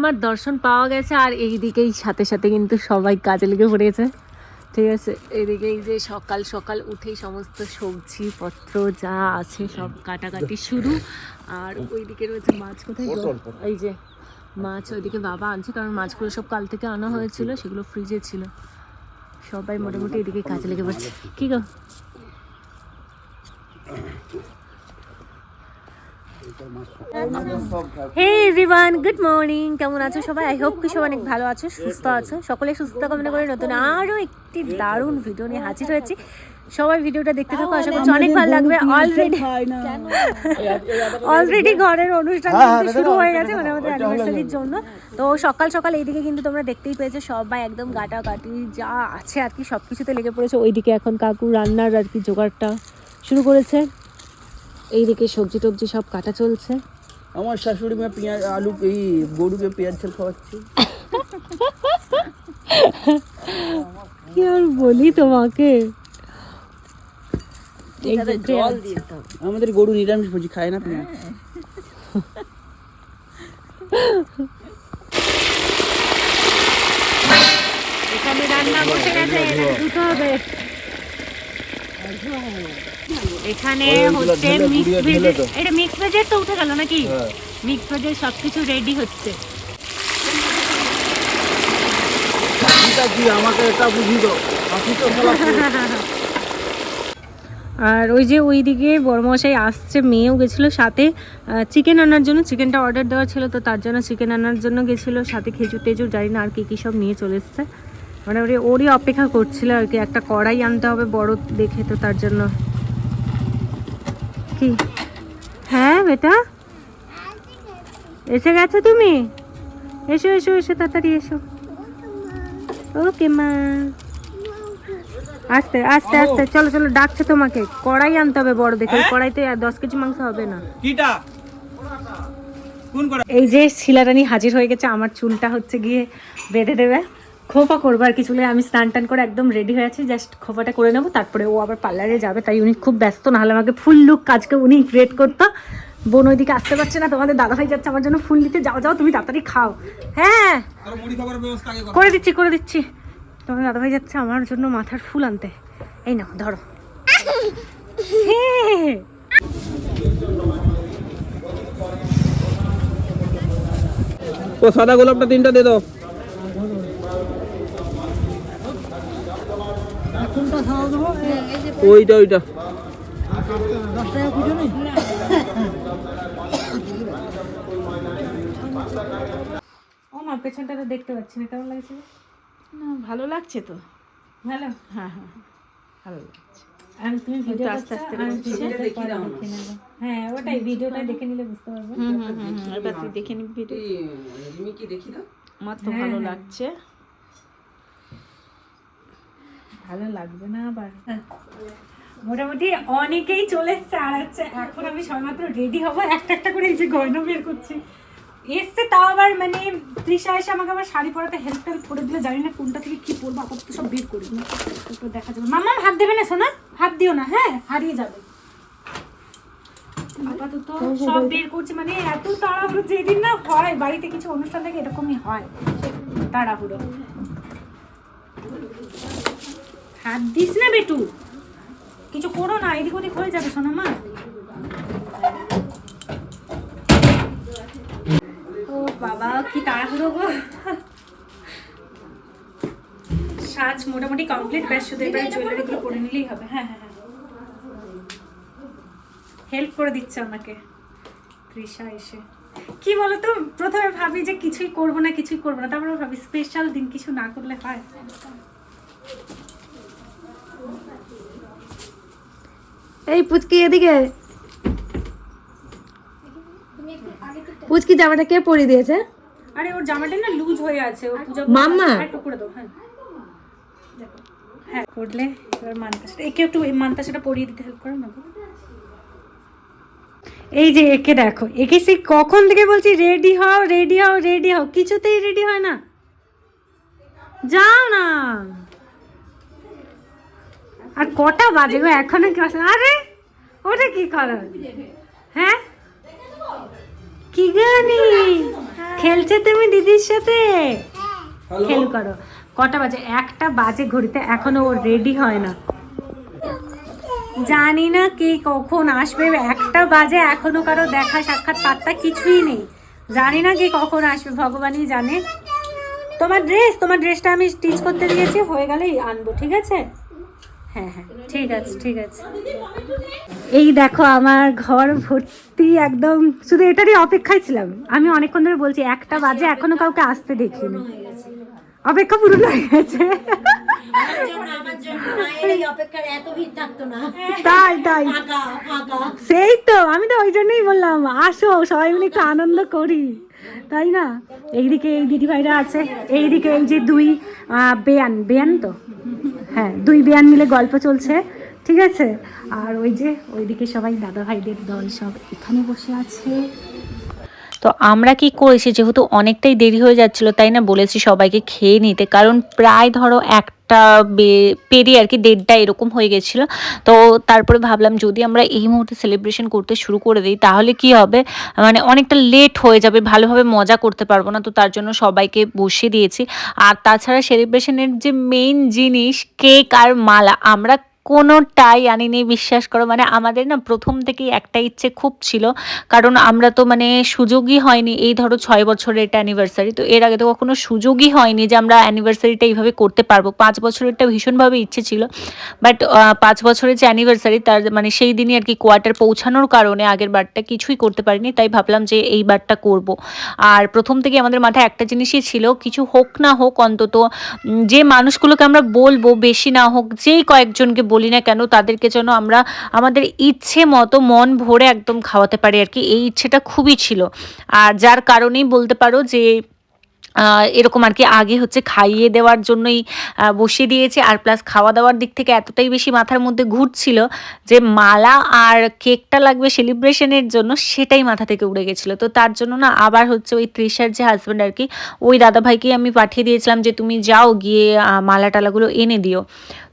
মামার দর্শন পাওয়া গেছে আর এইদিকেই সাথে সাথে কিন্তু সবাই কাজে লেগে পড়েছে। ঠিক আছে এদিকে এই যে সকাল সকাল উঠেই সমস্ত সবজি পত্র যা আছে সব কাটাকাটি শুরু। আর ওইদিকে রয়েছে মাছ কোথায় এই যে মাছ ওইদিকে বাবা আনছে কারণ মাছগুলো সব কাল থেকে আনা হয়েছিল সেগুলো ফ্রিজে ছিল। সবাই মোটামুটি এদিকে কাজে লেগে পড়ছে। কি গো? হে এভরিওয়ান গুড মর্নিং কেমন আছো সবাই? আই হোপ কি সবাই অনেক ভালো আছো সুস্থ আছো। সকলে সুস্থ কামনা করে নতুন আরও একটি দারুণ ভিডিও নিয়ে হাজির হয়েছি। সবাই ভিডিওটা দেখতে থাকো আশা করছি অনেক ভালো লাগবে। অলরেডি অলরেডি ঘরের অনুষ্ঠান শুরু হয়ে গেছে মানে আমাদের অ্যানিভার্সারির জন্য। তো সকাল সকাল এইদিকে কিন্তু তোমরা দেখতেই পেয়েছ সবাই একদম গাটাগাটি যা আছে আর কি সব কিছুতে লেগে পড়েছে। ওইদিকে এখন কাকু রান্নার আর কি জোগাড়টা শুরু করেছে। এইদিকে সবজি টবজি সব কাটা চলছে। আমার শাশুড়ি মা পেঁয়াজ আলু এই গরুকে পেঁয়াজ ঝাল খাওয়াচ্ছে। কি আর বলি তোমাকে? আমাদের গরু নিরামিষ ভোজি খায় না পেঁয়াজ। এখানে রান্না বসে গেছে দুটো হবে। এখানে হচ্ছে মিক্স ভেজের এটা মিক্স ভেজের তো উঠে গেল নাকি? মিক্স ভেজের সবকিছু রেডি হচ্ছে। আমাকে এটা দাও? আর ওই যে ওইদিকে বড়মশাই আসছে মেয়েও গেছিল সাথে। চিকেন আনার জন্য চিকেনটা অর্ডার দেওয়া ছিল তো তার জন্য চিকেন আনার জন্য গেছিল। সাথে খেজুর টেজুর জানি না আর কি কী সব নিয়ে চলে এসছে। মানে ওরে ওরই অপেক্ষা করছিল আর কি। একটা কড়াই আনতে হবে বড় দেখে তো তার জন্য। কি? হ্যাঁ বেটা? এসে গেছো তুমি? এসো এসো এসো তাড়াতাড়ি এসো। ওকে মা। আস্তে আস্তে আস্তে চলো চলো ডাকছে তোমাকে। কড়াই আনতে হবে বড় দেখে। ওই কড়াইতে আর দশ কেজি মাংস হবে না। কিটা? এই যে শিলারানি হাজির হয়ে গেছে আমার চুলটা হচ্ছে গিয়ে বেঁধে দেবে। খোপা করব আর কি চুলে আমি স্নান টান করে একদম রেডি হয়ে আছি। জাস্ট খোপাটা করে নেব তারপরে ও আবার পার্লারে যাবে। তাই উনি খুব ব্যস্ত নাহলে আমাকে ফুল লুক কাজকে উনি ক্রিয়েট করতো। বোন ওইদিকে আসতে পারছে না তোমাদের দাদা ভাই যাচ্ছে আমার জন্য ফুল দিতে যাও যাও তুমি তাড়াতাড়ি খাও। হ্যাঁ। আর মুড়ি খাবার ব্যবস্থা আগে করে। দিচ্ছি করে দিচ্ছি। তোমার দাদা ভাই যাচ্ছে আমার জন্য মাথার ফুল আনতে। এই নাও ধরো। হ্যাঁ। ও সাদা গোলাপটা তিনটা দিয়ে দাও। ওইটা ওইটা। ও মা পেছনটা তো দেখতে পাচ্ছি না কেমন লাগছে? না ভালো লাগছে তো। ভালো? হ্যাঁ হ্যাঁ। ভালো লাগছে। আর তুমি ভিডিও আস্তে আস্তে হ্যাঁ ওটাই ভিডিওটা দেখে নিলে বুঝতে পারবে। হুম হুম হুম হুম, এবার তুই দেখে নিবি ভিডিও। আমার তো ভালো লাগছে। ভালো লাগবে না আবার? মোটামুটি অনেকেই চলে এসছে আর এখন আমি সবেমাত্র রেডি হব। একটা একটা করে এই যে গয়না বের করছি। এসছে তাও আবার মানে তৃষা এসে আমাকে আবার শাড়ি পরাতে হেল্প টেল্প করে দিলে। জানি না কোনটা থেকে কি পরবো, আপাতত সব বের করি তারপর দেখা যাবে। মামা হাত দেবে না সোনা? হাত দিও না হ্যাঁ? হারিয়ে যাবে। আপাতত সব বের করছি। মানে এত তাড়াহুড়ো যেদিন না হয়, বাড়িতে কিছু অনুষ্ঠান থাকে এরকমই হয়। তাড়াহুড়ো। হাত দিস না বেটু। কিছু করো না এদিক ওদিক হয়ে যাবে শোনো মা। ও বাবা কি তাড়াহুড়ো গো। সাজ মোটামুটি কমপ্লিট ব্যাস শুধু এবারে জুয়েলারিগুলো পরে নিলেই হবে। হ্যাঁ হ্যাঁ হ্যাঁ। হেল্প করে দিচ্ছে আমাকে। তৃষা এসে। কি বলতো প্রথমে ভাবি যে কিছুই করব না কিছুই করব না। তারপরে ভাবি স্পেশাল দিন কিছু না করলে হয়। এই পুচকি এদিকে। পুচকি জামাটা কে পরিয়ে দিয়েছে? আরে ওর জামাটা না লুজ হয়ে আছে। ও পূজা মাম্মা। একটু করে দাও হ্যাঁ। দেখো। হ্যাঁ করলে এবার মানতাসটা একে একটু মানতাসটা পরিয়ে দিতে হেল্প করো না এই যে একে দেখো একে সে কখন থেকে বলছি রেডি হও রেডি হও রেডি হও। কিছুতেই রেডি হয় না। যাও না। আর কটা বাজে গো? এখনও কি আসে আরে ওটা কি করো? হ্যাঁ? কি গানি খেলছে তুমি দিদির সাথে? খেল করো। কটা বাজে? একটা বাজে ঘড়িতে এখনও ও রেডি হয় না। জানি না কে কখন আসবে। একটা বাজে এখনও কারও দেখা সাক্ষাৎ পাত্তা কিছুই নেই। জানি না কে কখন আসবে ভগবানই জানে। তোমার ড্রেস তোমার ড্রেসটা আমি স্টিচ করতে দিয়েছি হয়ে গেলেই আনব ঠিক আছে? হ্যাঁ হ্যাঁ ঠিক আছে ঠিক আছে। এই দেখো আমার ঘর ভর্তি একদম শুধু এটারই অপেক্ষায় ছিলাম। আমি অনেকক্ষণ ধরে বলছি একটা বাজে এখনও কাউকে আসতে দেখিনি। অপেক্ষা পূরণ হয়ে গেছে। তাই তাই। সেই তো আমি তো ওই জন্যই বললাম আসো সবাই মিলে একটু আনন্দ করি। তাই না? এইদিকে এই দিদিভাইরা আছে, এইদিকে এই যে দুই বেয়ান বেয়ান তো? হ্যাঁ দুই বেয়ান মিলে গল্প চলছে, ঠিক আছে? আর ওই যে ওইদিকে সবাই দাদাভাইদের দল সব এখানে বসে আছে। তো আমরা কি করেছি? যেহেতু অনেকটাই দেরি হয়ে যাচ্ছিল, তাই না? বলেছি সবাইকে খেয়ে নিতে। কারণ প্রায় ধরো একটা বে- পেরিয়ে আর কি দেড়টা এরকম হয়ে গেছিল। তো তারপরে ভাবলাম যদি আমরা এই মুহূর্তে সেলিব্রেশন করতে শুরু করে দিই, তাহলে কি হবে? মানে অনেকটা লেট হয়ে যাবে, ভালোভাবে মজা করতে পারব না। তো তার জন্য সবাইকে বসিয়ে দিয়েছি। আর তাছাড়া সেলিব্রেশনের যে মেইন জিনিস কেক আর মালা, আমরা কোনোটাই আনিনি বিশ্বাস করো। মানে আমাদের না প্রথম থেকেই একটা ইচ্ছে খুব ছিল। কারণ আমরা তো মানে সুযোগই হয়নি এই ধরো ছয় বছরের এটা অ্যানিভার্সারি তো এর আগে তো কখনো সুযোগই হয়নি যে আমরা অ্যানিভার্সারিটা এইভাবে করতে পারব। পাঁচ বছরেরটা ভীষণভাবে ইচ্ছে ছিল। বাট পাঁচ বছরের যে অ্যানিভার্সারি তার মানে সেই দিনই আর কি কোয়ার্টার পৌঁছানোর কারণে আগের বারটা কিছুই করতে পারিনি, তাই ভাবলাম যে এই বারটা করব। আর প্রথম থেকে আমাদের মাথায় একটা জিনিসই ছিল, কিছু হোক না হোক অন্তত যে মানুষগুলোকে আমরা বলব, বেশি না হোক, যেই কয়েকজনকে বলি না কেন, তাদেরকে যেন আমরা আমাদের ইচ্ছে মতো মন ভরে একদম খাওয়াতে পারি আর কি। এই ইচ্ছেটা খুবই ছিল। আর যার কারণেই বলতে পারো যে এরকম আর কি আগে হচ্ছে খাইয়ে দেওয়ার জন্যই বসিয়ে দিয়েছে। আর প্লাস খাওয়া দাওয়ার দিক থেকে এতটাই বেশি মাথার মধ্যে ঘুরছিল যে, মালা আর কেকটা লাগবে সেলিব্রেশনের জন্য সেটাই মাথা থেকে উড়ে গেছিল। তো তার জন্য না আবার হচ্ছে ওই তৃষার যে হাজব্যান্ড আর কি, ওই দাদা ভাইকেই আমি পাঠিয়ে দিয়েছিলাম যে, তুমি যাও গিয়ে মালা টালাগুলো এনে দিও।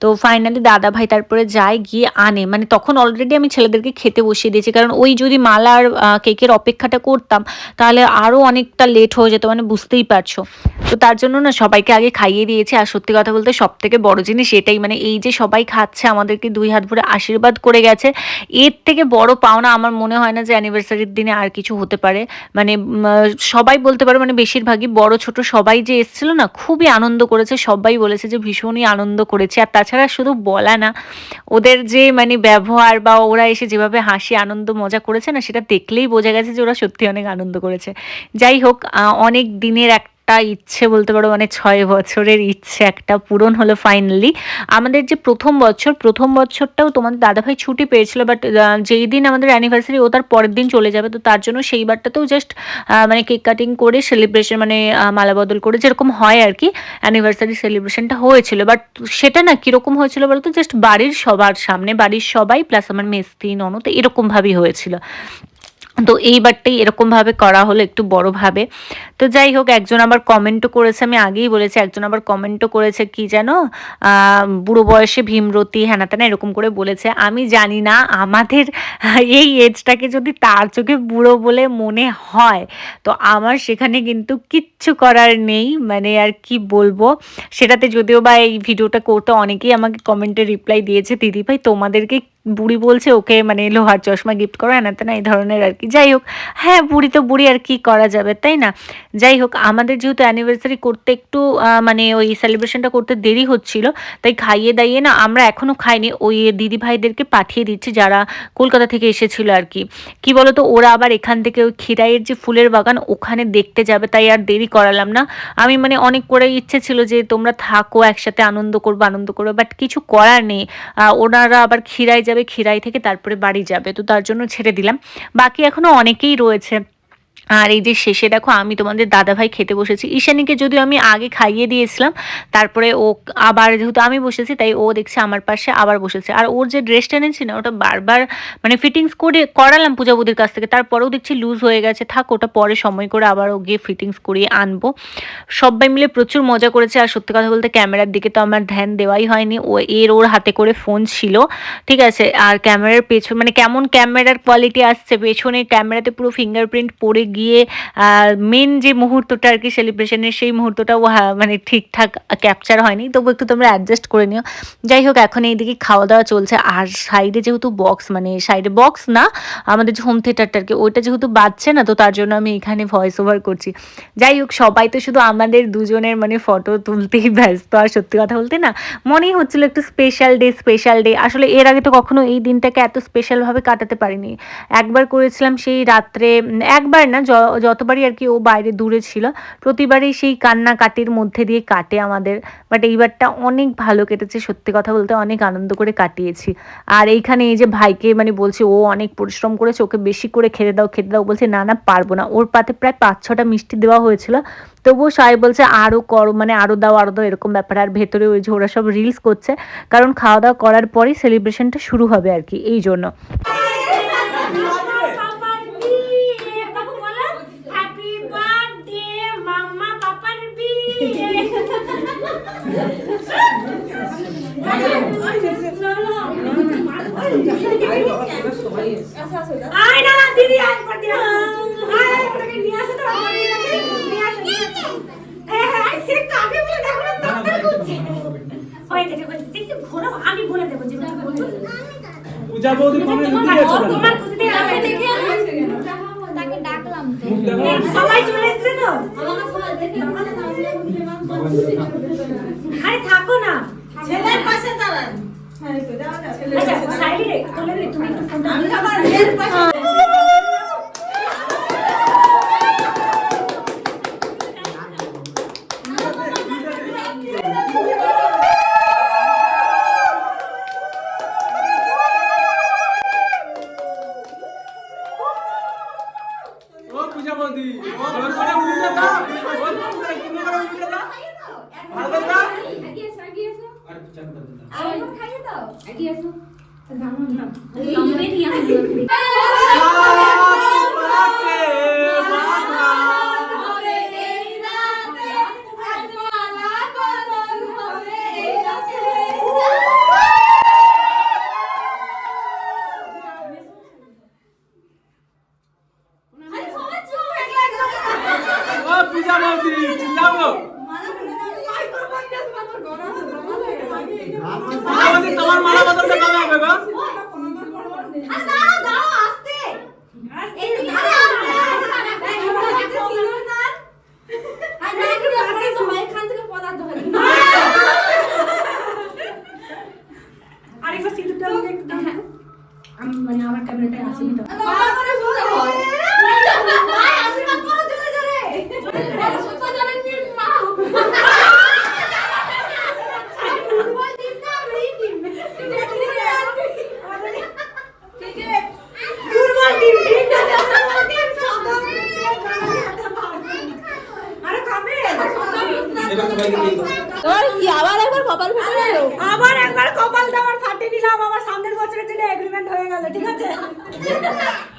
তো ফাইনালি দাদা ভাই তারপরে যায় গিয়ে আনে। মানে তখন অলরেডি আমি ছেলেদেরকে খেতে বসিয়ে দিয়েছি। কারণ ওই যদি মালার কেকের অপেক্ষাটা করতাম, তাহলে আরও অনেকটা লেট হয়ে যেত। মানে বুঝতেই পারছ। তো তার জন্য না সবাইকে আগে খাইয়ে দিয়েছি। আর সত্যি কথা বলতে সব থেকে বড় জিনিস এটাই। মানে এই যে সবাই খাচ্ছে, আমাদেরকে দুই হাত ভরে আশীর্বাদ করে গেছে। এর থেকে বড় পাওনা আমার মনে হয় না যে অ্যানিভার্সারির দিনে আর কিছু হতে পারে। মানে সবাই বলতে পারে মানে বেশিরভাগই বড় ছোট সবাই যে এসেছিল না, খুবই আনন্দ করেছে। সবাই বলেছে যে ভীষণই আনন্দ করেছে। আর তাছাড়া শুধু বলা না, ওদের যে মানে ব্যবহার বা ওরা এসে যেভাবে হাসি, আনন্দ, মজা করেছে না, সেটা দেখলেই বোঝা গেছে যে ওরা সত্যি অনেক আনন্দ করেছে। যাই হোক অনেক দিনের একটা ইচ্ছে বলতে পারো মানে ছয় বছরের ইচ্ছে একটা পূরণ হলো ফাইনালি আমাদের যে প্রথম বছর, প্রথম বছরটাও তোমাদের দাদাভাই ছুটি পেয়েছিল বাট যেই দিন আমাদের অ্যানিভার্সারি ও তার পরের দিন চলে যাবে, তো তার জন্য সেইবারটাতেও জাস্ট মানে কেক কাটিং করে সেলিব্রেশন মানে মালা বদল করে যেরকম হয় আর কি অ্যানিভার্সারি সেলিব্রেশনটা হয়েছিল। বাট সেটা না কীরকম হয়েছিল বলতো জাস্ট বাড়ির সবার সামনে, বাড়ির সবাই প্লাস আমার মেস্তি, ননদ, এরকমভাবেই হয়েছিল। তো এইবারটাই এরকমভাবে করা হলো একটু বড়োভাবে। তো যাই হোক একজন আবার কমেন্টও করেছে, আমি আগেই বলেছি, একজন আবার কমেন্টও করেছে, কি যেন বুড়ো বয়সে ভীমরতি, হ্যানা ত্যানা, এরকম করে বলেছে। আমি জানি না, আমাদের এই এজটাকে যদি তার চোখে বুড়ো বলে মনে হয়, তো আমার সেখানে কিন্তু কিচ্ছু করার নেই মানে আর কি বলব। সেটাতে যদিও বা এই ভিডিওটা করতে অনেকেই আমাকে কমেন্টে রিপ্লাই দিয়েছে, দিদি ভাই, তোমাদেরকে বুড়ি বলছে, ওকে মানে লোহার চশমা গিফট করো এনাতে না, এই ধরনের আর কি। যাই হোক হ্যাঁ বুড়ি তো বুড়ি আর কি করা যাবে, তাই না? যাই হোক, আমাদের যেহেতু অ্যানিভার্সারি করতে একটু মানে ওই সেলিব্রেশনটা করতে দেরি হচ্ছিল, তাই খাইয়ে দাইয়ে না আমরা এখনও খাইনি, ওই দিদি ভাইদেরকে পাঠিয়ে দিচ্ছি যারা কলকাতা থেকে এসেছিল আর কি। কি বলতো, ওরা আবার এখান থেকে ওই খিরাইয়ের যে ফুলের বাগান, ওখানে দেখতে যাবে, তাই আর দেরি করালাম না। আমি মানে অনেক করে ইচ্ছে ছিল যে তোমরা থাকো, একসাথে আনন্দ করব আনন্দ করব বাট কিছু করার নেই। ওনারা আবার খিরাই খিরাই থেকে তারপরে বাড়ি যাবে। তো তার জন্য ছেড়ে দিলাম। বাকি এখনও অনেকেই রয়েছে। আর এই যে শেষে দেখো, আমি তোমাদের দাদাভাই খেতে বসেছি। ঈশানীকে যদিও আমি আগে খাইয়ে দিয়েছিলাম, তারপরে ও আবার যেহেতু আমি বসেছি, তাই ও দেখছে আমার পাশে আবার বসেছে। আর ওর যে ড্রেসটা এনেছি না, ওটা বারবার মানে ফিটিংস করে করালাম পূজাবুদির কাছ থেকে, তারপরেও দেখছি লুজ হয়ে গেছে। থাক, ওটা পরে সময় করে আবার ও গিয়ে ফিটিংস করিয়ে আনব। সবাই মিলে প্রচুর মজা করেছে, আর সত্যি কথা বলতে ক্যামেরার দিকে তো আমার ধ্যান দেওয়াই হয়নি। ও এর ওর হাতে করে ফোন ছিল, ঠিক আছে? আর ক্যামেরার পেছন মানে কেমন ক্যামেরার কোয়ালিটি আসছে পেছনে ক্যামেরাতে পুরো ফিঙ্গারপ্রিন্ট পড়ে গিয়ে মেন যে মুহূর্তটা আর কি সেলিব্রেশনের সেই মুহূর্তটাও মানে ঠিকঠাক ক্যাপচার হয়নি। তবু একটু তোমরা অ্যাডজাস্ট করে নিও। যাই হোক, এখন এইদিকে খাওয়া দাওয়া চলছে। আর সাইডে যেহেতু বক্স মানে সাইডে বক্স না, আমাদের যে হোম থিয়েটারটা আর কি, ওইটা যেহেতু বাজছে না, তো তার জন্য আমি এখানে ভয়েস ওভার করছি। যাই হোক, সবাই তো শুধু আমাদের দুজনের মানে ফটো তুলতেই ব্যস্ত। আর সত্যি কথা বলতে না, মনেই হচ্ছিল একটু স্পেশাল ডে স্পেশাল ডে আসলে এর আগে তো কখনো এই দিনটাকে এত স্পেশালভাবে কাটাতে পারিনি। একবার করেছিলাম সেই রাত্রে, একবার না যতবারই আর কি ও বাইরে দূরে ছিল, প্রতিবারই সেই কান্নাকাটির মধ্যে দিয়ে কাটে আমাদের। বাট এইবারটা অনেক ভালো কেটেছে, সত্যি কথা বলতে অনেক আনন্দ করে কাটিয়েছি। আর এইখানে এই যে ভাইকে মানে বলছে, ও অনেক পরিশ্রম করেছে, ওকে বেশি করে খেতে দাও খেতে দাও। বলছে, না না, পারব না। ওর পাতে প্রায় পাঁচ ছটা মিষ্টি দেওয়া হয়েছিল। তবুও সবাই বলছে আরও করো মানে আরও দাও আরও দাও, এরকম ব্যাপার। আর ভেতরে ওই যে ওরা সব রিলস করছে, কারণ খাওয়া দাওয়া করার পরেই সেলিব্রেশনটা শুরু হবে আর কি, এই জন্য। আয় না না দিদি আয় পাটি আয় আয় ওটাকে নিয়ে আসো তো আমার এটাকে নিয়ে আসো হ্যাঁ হ্যাঁ সে কাকে বলে দেখো না তত্তর করছে গেছে দেখি ঘোরো আমি বলে দেবো যে তুমি বলছো পূজা বৌদি কমে লুকিয়ে আছে তোমার খুশিতে আমি দেখে তাকে ডাকলাম তো। সবাই চলে এসেছে তো? আরে থাকো না। ছেলের পাশে দাঁড়ান। আচ্ছা সাইডে তুমি একটু ফোনটা সাকে বাধা ও পূজা বৌদি চিল্লাবো পূজা বৌদি তোমার মালা বদলটা কবে হবে গো আরেকবার সিঁদুরটা আমাকে একটু দাও আমি মানে আমার ক্যামেরাটায় আসেনি তো দুর্বল টিম টিম আরে খাবে এবার সবাইকে দিয়ে দাও আবার একবার কপাল দেওয়ার ফাটিয়ে দিলাম আমার সামনের বছরের জন্য এগ্রিমেন্ট হয়ে গেল ঠিক আছে?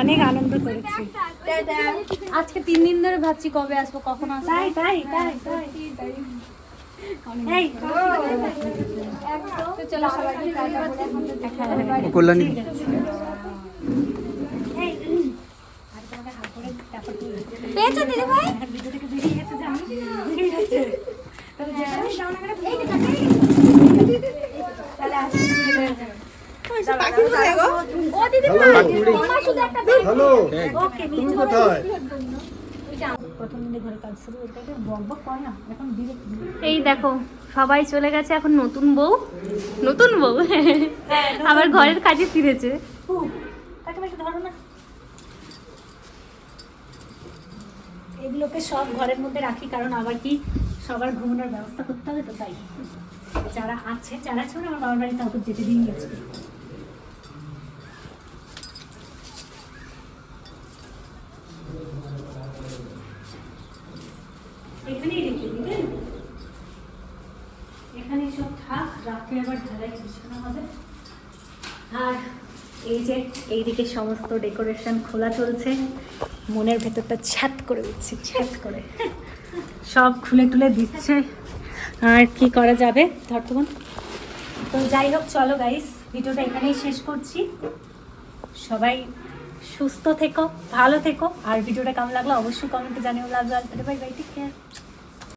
অনেক আনন্দ করেছি। আজকে তিন দিন ধরে ভাবছি কবে আসব কখন আসব। তাই তাই কল্যাণী। পেয়েছ দিদি ভাই? তুমি কোথায়? এই দেখো সবাই চলে গেছে এখন নতুন বউ নতুন বউ। আবার ঘরের কাজে ফিরেছে। এগুলোকে সব ঘরের মধ্যে রাখি কারণ আবার কি সবার ঘুমানোর ব্যবস্থা করতে হবে তো তাই। যারা আছে যারা ছিল আমার বাবার বাড়ি তাও যেতে দিন গেছে। এখানেই রেখে দিবেন। এখানে সব থাক রাত্রে আবার ঢালাই বিছানো হবে। আর এই যে এইদিকে সমস্ত ডেকোরেশন খোলা চলছে, মনের ভেতরটা ছ্যাত করে দিচ্ছে, ছ্যাত করে। সব খুলে টুলে দিচ্ছে। আর কি করা যাবে, ধর্তমান? তো যাই হোক, চলো গাইস ভিডিওটা এখানেই শেষ করছি। সবাই সুস্থ থেকো, ভালো থেকো। আর ভিডিওটা কেমন লাগল অবশ্যই কমেন্টে জানিও। লাগল বাই বাই টেক কেয়ার